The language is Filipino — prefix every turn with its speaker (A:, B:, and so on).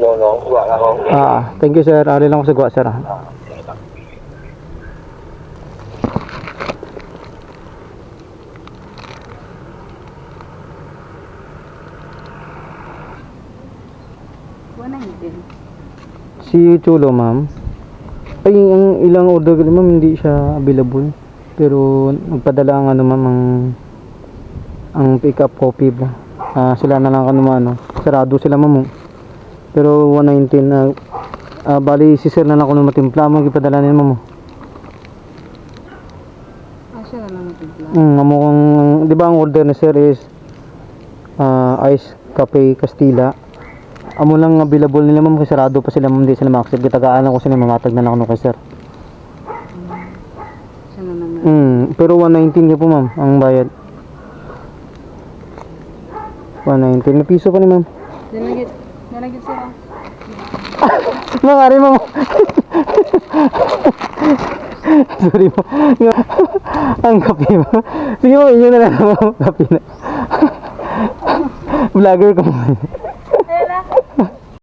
A: No, no, wala ako.
B: Ah, thank you sir. Ari lang ako sa gawa sir. ah. Si Chulo ma'am. Ay, ang ilang order ko ma'am hindi siya available. Pero nagpadala ang ano ma'am ang ang pick up copy ba. Ah, sila na lang ano ano. Sarado sila ma'am. Pero 119 na ah, bali si sir na lang kuno matimpla mo gipadala ni oh.
C: Ah, siya na lang nagpipla.
B: Mm, amo kong, di ba ang order ni sir is ah, ice cafe Castilla. Amo lang available nila ma'am kasi sarado pa sila ma'am di sila ma-accept. Gitagaan ako sila mamatag na lang ako kay sir.
C: Naman.
B: Mm, pero 119 niya po ma'am ang bayad. 119 na piso pa ni ma'am.
C: Nalagit. Nalagit sila.
B: Mga ari mo. Sorry mo. ang kape mo. Sige mo, inyo na lang mo. Kape na. Vlogger ko mo.